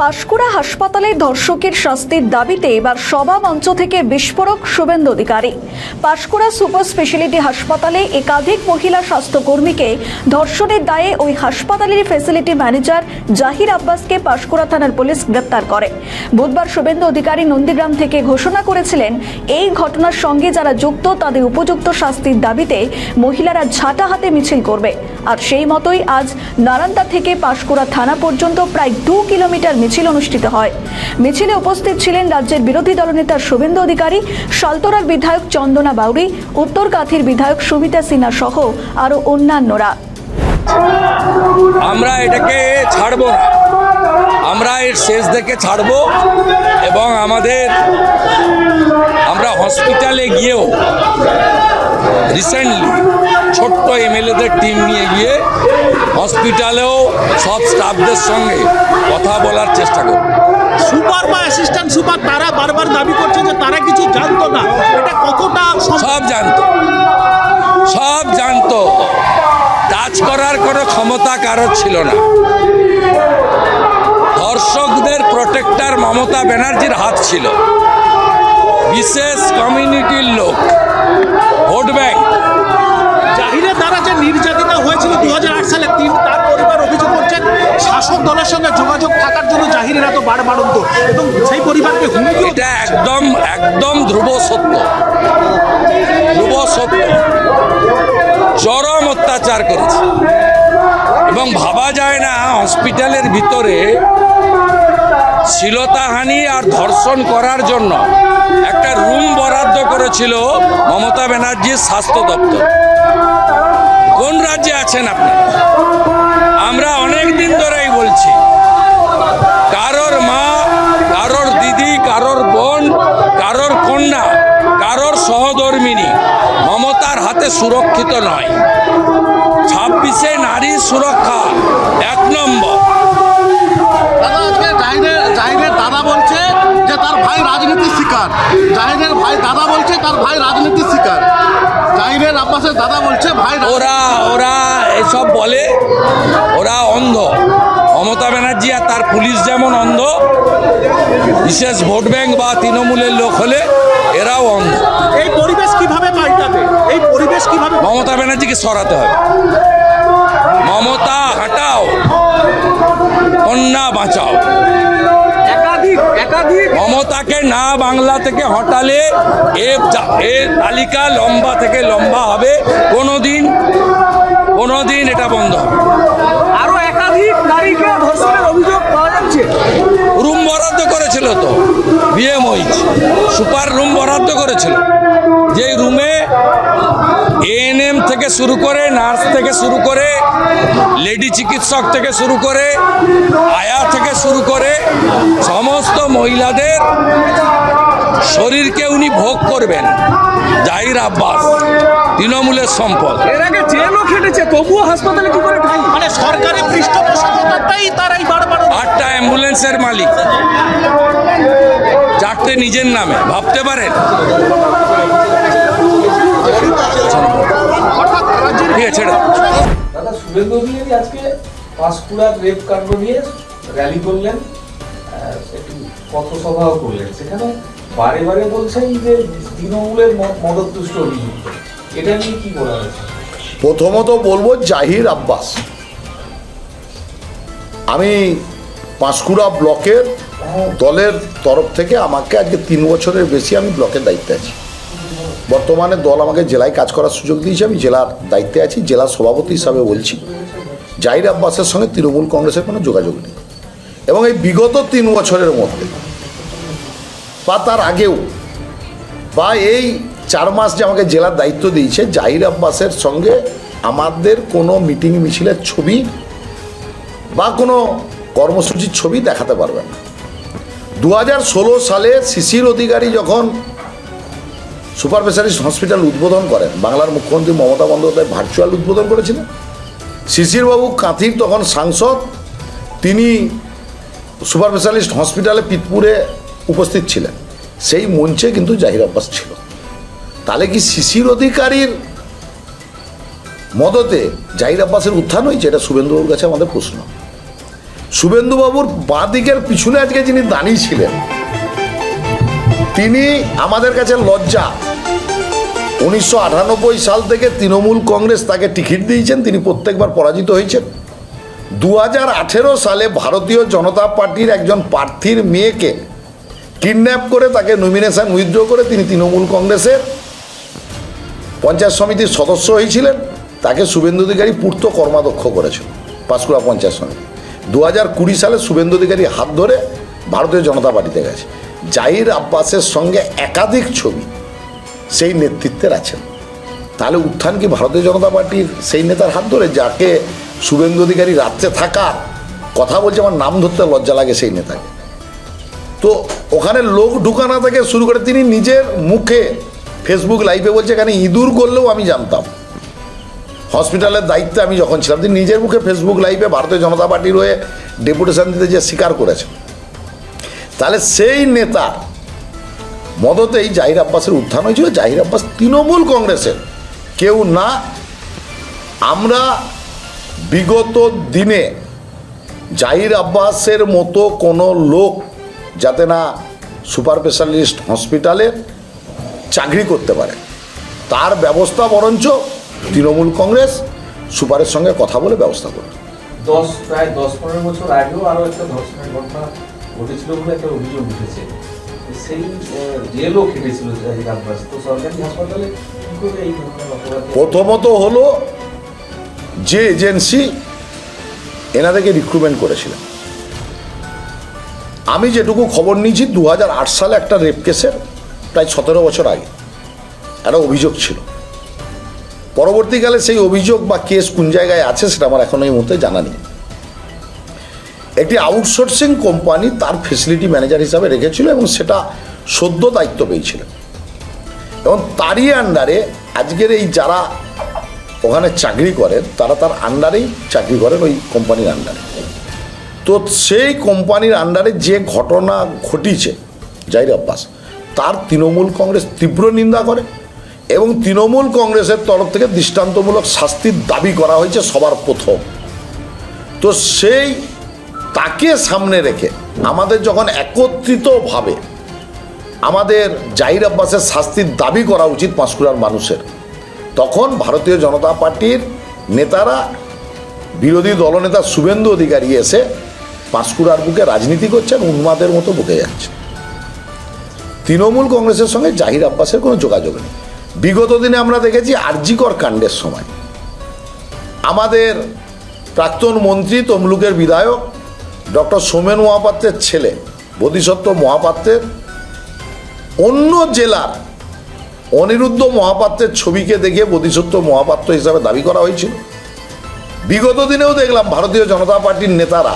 পাঁশকুড়া হাসপাতালে ধর্ষকের শাস্তির দাবিতে এবার সভা মঞ্চ থেকে বিস্ফোরক শুভেন্দু অধিকারী। পাঁশকুড়া সুপার স্পেশালিটি হাসপাতালে একাধিক মহিলা স্বাস্থ্যকর্মীকে ধর্ষণের দায়ে ওই হাসপাতালের ফেসিলিটি ম্যানেজার জাহির আব্বাসকে পাঁশকুড়া থানার পুলিশ গ্রেপ্তার করে। বুধবার শুভেন্দু অধিকারী নন্দীগ্রাম থেকে ঘোষণা করেছিলেন, এই ঘটনার সঙ্গে যারা যুক্ত তাদের উপযুক্ত শাস্তির দাবিতে মহিলারা ঝাঁটা হাতে মিছিল করবে। আর সেই মতোই আজ নারান্দা থেকে পাঁশকুড়া থানা পর্যন্ত প্রায় দু কিলোমিটার মিছিল অনুষ্ঠিত হয়। মিছিলে উপস্থিত ছিলেন রাজ্যের বিরোধী দলনেতা শুভেন্দু অধিকারী, সালতোরার বিধায়ক চন্দনা বাউরি উত্তরকাথির বিধায়ক সুমিতা সিনহা সহ আরও অন্যান্যরা। আমরা এটাকে ছাড়বো না। আমরা এর শেষ দেখে ছাড়বো এবং আমাদের আমরা হসপিটালে গিয়েও রিসেন্টলি ছোট্ট এমএলএদের টিম নিয়ে গিয়ে হসপিটালেও সব স্টাফদের সঙ্গে কথা বলার চেষ্টা করব। সুপার বা অ্যাসিস্ট্যান্ট সুপার, তারা বারবার দাবি করছে যে তারা কিছু জানতো না। ক্ষমতা কারোর ছিল না। দর্শকদের প্রোটেক্টর মমতা ব্যানার্জির হাত ছিল। বিশেষ কমিউনিটির লোক ভোট ব্যাংক। জাহিরের দ্বারা যে নির্যাতিতা হয়েছিল দু হাজার আট সালে তিন তার পরিবার অভিযোগ করছেন শাসক দলের সঙ্গে যোগাযোগ থাকার জন্য জাহিরের এত বাড়বাড়ন্ত এবং সেই পরিবারকে হুমকি এটা একদম একদম ধ্রুব সত্য। ধ্রুব সত্য। চরম অত্যাচার করেছে। এবং ভাবা যায় না, হসপিটালের ভিতরে শ্লীলতাহানি আর ধর্ষণ করার জন্য একটা রুম বরাদ্দ করেছিল মমতা ব্যানার্জির স্বাস্থ্য দপ্তর। কোন রাজ্যে আছেন আপনি? আমরা অনেক দিন ধরেই বলছি, কারোর মা, কারোর দিদি, কারোর বোন, কারোর কন্যা, কারোর সহধর্মিনী মমতার হাতে সুরক্ষিত নয়। ছাব্বিশে নারী সুরক্ষা এক নম্বর। দাদা জাহিদের বলছে যে তার ভাই রাজনীতির শিকার। জাহিদের ভাই দাদা বলছে তার ভাই রাজনীতির শিকার। জাহিদের আব্বাসের দাদা বলছে ভাই ওরা ওরা এসব বলে ওরা অন্ধ। মমতা ব্যানার্জি আর তার পুলিশ যেমন অন্ধ বিশেষ ভোট ব্যাংক বা তৃণমূলের লোক হলে এরাও অন্ধ। এই পরিবেশ কীভাবে পাল্টাবে? এই পরিবেশ কীভাবে মমতা ব্যানার্জিকে সরাতে হবে। মমতা হাঁটাও। কন্যা বাঁচাও। একাধিক একাধিক। মমতাকে না বাংলা থেকে হটালে এ এর তালিকা লম্বা থেকে লম্বা হবে। কোনো দিন কোনো দিন এটা বন্ধ হবে। আরও একাধিক নারীকে ধর্ষণের অভিযোগ পাওয়া যাচ্ছে। বরাদ্দ করেছিল তো? বিএমওইচ সুপার রুম বরাদ্দ করেছিল। যেই রুমে এএনএম থেকে শুরু করে নার্স থেকে শুরু করে লেডি চিকিৎসক থেকে শুরু করে আয়া থেকে শুরু করে সমস্ত মহিলাদের শরীরকে উনি ভোগ করবেন। জাহির আব্বাস তৃণমূলের সম্পদ। এর আগে জেলও খেটেছে তবুও হাসপাতালে কি করে মানে সরকারি পৃষ্ঠপোষকতাটাই তার এই বারবার আটটা অ্যাম্বুলেন্সের মালিক। চারটে নিজের নামে ভাবতে পারেন। ঠিক আছে দাদা শুভেন্দু অধিকারী আজকে পাঁশকুড়ার রেপ কাণ্ড নিয়ে র্যালি করলেন একটু পথসভাও করলেন সেখানে বারে বারে বলছেন যে তৃণমূলের ম- মদতদুষ্ট অভিযুক্ত। এটা নিয়ে কি বলা হয়েছে? প্রথমত বলব জাহির আব্বাস। আমি পাঁশকুড়া ব্লকের দলের তরফ থেকে আমাকে আজকে তিন বছরের বেশি আমি ব্লকের দায়িত্বে আছি। বর্তমানে দল আমাকে জেলায় কাজ করার সুযোগ দিয়েছে, আমি জেলার দায়িত্বে আছি, জেলা সভাপতি হিসাবে বলছি। জাহির আব্বাসের সঙ্গে তৃণমূল কংগ্রেসের কোনো যোগাযোগ নেই। এবং এই বিগত তিন বছরের মধ্যে বা তার আগেও বা এই চার মাস যে আমাকে জেলার দায়িত্ব দিয়েছে, জাহির আব্বাসের সঙ্গে আমাদের কোনো মিটিং মিছিলের ছবি বা কোনো কর্মসূচির ছবি দেখাতে পারবে না। দু হাজার ষোলো সালে শিশির অধিকারী যখন সুপার স্পেশালিস্ট হসপিটাল উদ্বোধন করেন, বাংলার মুখ্যমন্ত্রী মমতা বন্দ্যোপাধ্যায় ভার্চুয়াল উদ্বোধন করেছিলেন। শিশিরবাবু কাঁথির তখন সাংসদ, তিনি সুপার স্পেশালিস্ট হসপিটালে পিতপুরে উপস্থিত ছিলেন। সেই মঞ্চে কিন্তু জাহির আব্বাস ছিল। তাহলে কি শিশির অধিকারীর মদতে জাহির আব্বাসের উত্থান হয়েছে? এটা শুভেন্দুবাবুর কাছে আমাদের প্রশ্ন। শুভেন্দুবাবুর বাঁ দিকের পিছনে আজকে যিনি দাঁড়িয়ে ছিলেন, তিনি আমাদের কাছে লজ্জা। উনিশশো আটানব্বই সাল থেকে তৃণমূল কংগ্রেস তাকে টিকিট দিয়েছেন, তিনি প্রত্যেকবার পরাজিত হয়েছেন। দুহাজার আঠেরো সালে ভারতীয় জনতা পার্টির একজন প্রার্থীর মেয়েকে কিডন্যাপ করে তাকে নমিনেশন উইথড্র করে তিনি তৃণমূল কংগ্রেসের পঞ্চায়েত সমিতির সদস্য হয়েছিলেন। তাকে শুভেন্দু অধিকারী পূর্ত কর্মাধ্যক্ষ করেছিল পাঁশকুড়া পঞ্চায়েত সমিতি। দু হাজার কুড়ি সালে শুভেন্দু অধিকারী হাত ধরে ভারতীয় জনতা পার্টিতে গেছে। জাহির আব্বাসের সঙ্গে একাধিক ছবি সেই নেতৃত্বের আছেন তাহলে উত্থান কি ভারতীয় জনতা পার্টির সেই নেতার হাত ধরে যাকে শুভেন্দু অধিকারী রাত্রে থাকার কথা বলছে, আমার নাম ধরতে লজ্জা লাগে সেই নেতাকে। তো ওখানে লোক ঢুকানো থেকে শুরু করে তিনি নিজের মুখে ফেসবুক লাইভে বলছে, এখানে ইঁদুর করলেও আমি জানতাম। হসপিটালের দায়িত্বে আমি যখন ছিলাম, তিনি নিজের মুখে ফেসবুক লাইভে ভারতীয় জনতা পার্টির হয়ে ডেপুটেশন দিতে যে স্বীকার করেছেন। তাহলে সেই নেতা মদতেই জাহির আব্বাসের উত্থান হয়েছিল। জাহির আব্বাস তৃণমূল কংগ্রেসের। কেউ না। আমরা বিগত দিনে জাহির আব্বাসের মতো কোনো লোক যাতে না সুপার স্পেশালিস্ট হসপিটালে চাকরি করতে পারে। তার ব্যবস্থা বরঞ্চ তৃণমূল কংগ্রেস সুপারের সঙ্গে কথা বলে ব্যবস্থা করবে। দশ প্রায় দশ পনেরো বছর আগেও আরও একটা ধর্ষণের ঘটনা ঘটেছিল বলে একটা অভিযোগ উঠেছে। সেই জেলও খেটেছিল জাহিদ তো সরকারি হাসপাতালে করে এই ধরনের অপরাধ প্রথমত হলো যে এজেন্সি এনাদেরকে রিক্রুটমেন্ট করেছিলেন। আমি যেটুকু খবর নিয়েছি দু হাজার আট সালে একটা রেপ কেসের প্রায় সতেরো বছর আগে একটা অভিযোগ ছিল। পরবর্তীকালে সেই অভিযোগ বা কেস কোন জায়গায় আছে সেটা আমার এখন এই মুহূর্তে জানা নেই। একটি আউটসোর্সিং কোম্পানি তার ফেসিলিটি ম্যানেজার হিসাবে রেখেছিল এবং সেটা সদ্য দায়িত্ব পেয়েছিলেন। এবং তারই আন্ডারে আজকের এই যারা ওখানে চাকরি করেন, তারা তার আন্ডারেই চাকরি করেন ওই কোম্পানির আন্ডারে তো সেই কোম্পানির আন্ডারে যে ঘটনা ঘটিছে, জাহির আব্বাস, তার তৃণমূল কংগ্রেস তীব্র নিন্দা করে। এবং তৃণমূল কংগ্রেসের তরফ থেকে দৃষ্টান্তমূলক শাস্তির দাবি করা হয়েছে সবার প্রথম। তো সেই তাকে সামনে রেখে আমাদের যখন একত্রিতভাবে আমাদের জাহির আব্বাসের শাস্তির দাবি করা উচিত পাঁশকুড়ার মানুষের, তখন ভারতীয় জনতা পার্টির নেতারা, বিরোধী দলনেতা শুভেন্দু অধিকারী এসে পাঁশকুড়ার বুকে রাজনীতি করছেন, উন্মাদের মতো বুকে যাচ্ছে। তৃণমূল কংগ্রেসের সঙ্গে জাহির আব্বাসের কোনো যোগাযোগ নেই। বিগত দিনে আমরা দেখেছি আরজিকর কাণ্ডের সময়। আমাদের প্রাক্তন মন্ত্রী, তমলুকের বিধায়ক, ডক্টর সোমেন মহাপাত্রের ছেলে বোধিসত্ত্ব মহাপাত্রের অন্য জেলার অনিরুদ্ধ মহাপাত্রের ছবিকে দেখে বোধিসত্ত্ব মহাপাত্র হিসাবে দাবি করা হয়েছিল। বিগত দিনেও দেখলাম ভারতীয় জনতা পার্টির নেতারা,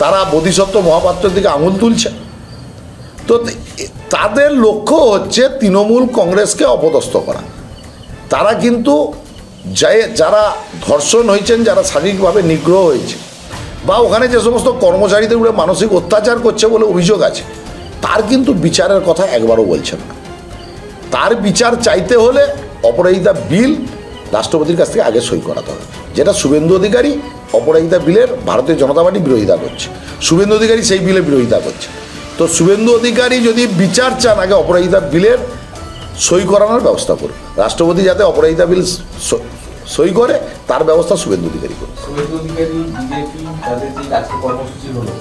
তারা বোধিসত্ত্ব মহাপাত্রের দিকে আঙুল তুলছে তো তাদের লক্ষ্য হচ্ছে তৃণমূল কংগ্রেসকে অপদস্থ করা। তারা কিন্তু যারা ধর্ষণ হয়েছেন, যারা শারীরিকভাবে নিগ্রহ হয়েছে, বা ওখানে যে সমস্ত কর্মচারীদের উপরে মানসিক অত্যাচার করছে বলে অভিযোগ আছে, তার কিন্তু বিচারের কথা একবারও বলছেন না। তার বিচার চাইতে হলে অপরাজিতা বিল রাষ্ট্রপতির কাছ থেকে আগে সই করাতে হবে। যেটা শুভেন্দু অধিকারী অপরাজিতা বিলের ভারতীয় জনতা পার্টি বিরোধিতা করছে। শুভেন্দু অধিকারী সেই বিলের বিরোধিতা করছে। তো শুভেন্দু অধিকারী যদি বিচার চান আগে অপরাজিতা বিলের সই করানোর ব্যবস্থা করুন। রাষ্ট্রপতি যাতে অপরাজিতা বিল সই করে তার ব্যবস্থা শুভেন্দু অধিকারী করুন। শুভেন্দু অধিকারী বিজেপি তাদের যে আজকে কর্মসূচি হলো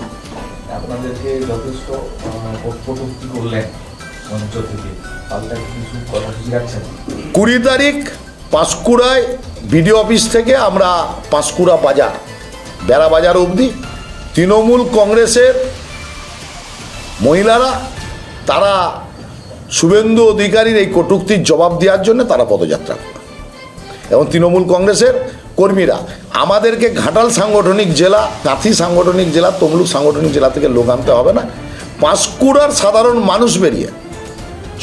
আপনাদেরকে যথেষ্ট কটূক্তি করলেন মঞ্চ থেকে। পাল্টা কিছু কর্মসূচি রাখছেন? কুড়ি তারিখ পাঁশকুড়ায় বিডিও অফিস থেকে আমরা পাঁশকুড়া বাজার বেড়া বাজার অবধি তৃণমূল কংগ্রেসের মহিলারা, তারা শুভেন্দু অধিকারীর এই কটূক্তির জবাব দেওয়ার জন্য তারা পদযাত্রা করে। এবং তৃণমূল কংগ্রেসের কর্মীরা, আমাদেরকে ঘাটাল সাংগঠনিক জেলা, কাঁথি সাংগঠনিক জেলা, তমলুক সাংগঠনিক জেলা থেকে লোক আনতে হবে না। পাঁশকুড়ার সাধারণ মানুষ বেরিয়ে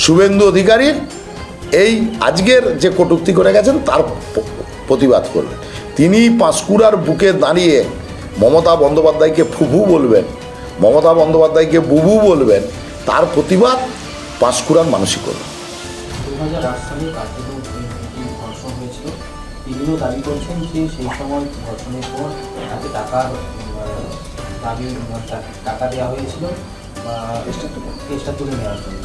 শুভেন্দু অধিকারীর এই আজকের যে কটূক্তি করে গেছেন, তার প্রতিবাদ করবে। তিনি পাঁশকুড়ার বুকে দাঁড়িয়ে মমতা বন্দ্যোপাধ্যায়কে ফুফু বলবেন মমতা বন্দ্যোপাধ্যায়কে বুবু বলবেন, তার প্রতিবাদ পাঁশকুড়ার মানুষই করবে তিনিও দাবি সেই সময় পর তাকে টাকার দাবি টাকা দেওয়া হয়েছিল বা নেওয়ার জন্য।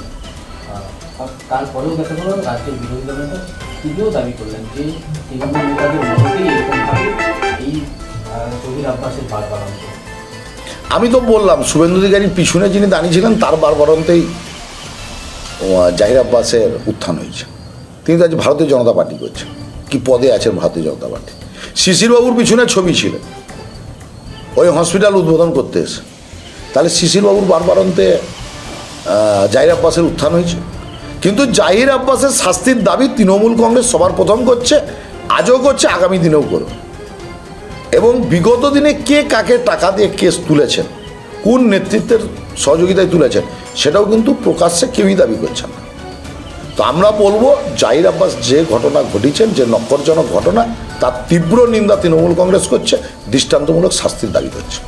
তারপরেও দেখা গেল রাজ্যের বিরোধী দলনেতা তিনিও দাবি করলেন যে তৃণমূল নেতাদের এই জহির আব্বাসের বার বাড়ানো আমি তো বললাম, শুভেন্দু অধিকারীর পিছনে যিনি দাঁড়িয়েছিলেন তার বারবারন্তেই জাহির আব্বাসের উত্থান হয়েছে। তিনি তো আজ ভারতীয় জনতা পার্টি করছেন। কি পদে আছেন ভারতীয় জনতা পার্টি? শিশিরবাবুর পিছনে ছবি ছিল। ওই হসপিটাল উদ্বোধন করতে এসে। তাহলে শিশিরবাবুর বারবারন্তে জাহির আব্বাসের উত্থান হয়েছে। কিন্তু জাহির আব্বাসের শাস্তির দাবি তৃণমূল কংগ্রেস সবার প্রথম করছে, আজও করছে, আগামী দিনেও করবে। এবং বিগত দিনে কে কাকে টাকা দিয়ে কেস তুলেছেন, কোন নেতৃত্বের সহযোগিতায় তুলেছেন, সেটাও কিন্তু প্রকাশ্যে কেউই দাবি করছেন না। তো আমরা বলব, জাহির আব্বাস যে ঘটনা ঘটিছেন যে নক্করজনক ঘটনা, তার তীব্র নিন্দা তৃণমূল কংগ্রেস করছে, দৃষ্টান্তমূলক শাস্তির দাবি করছে।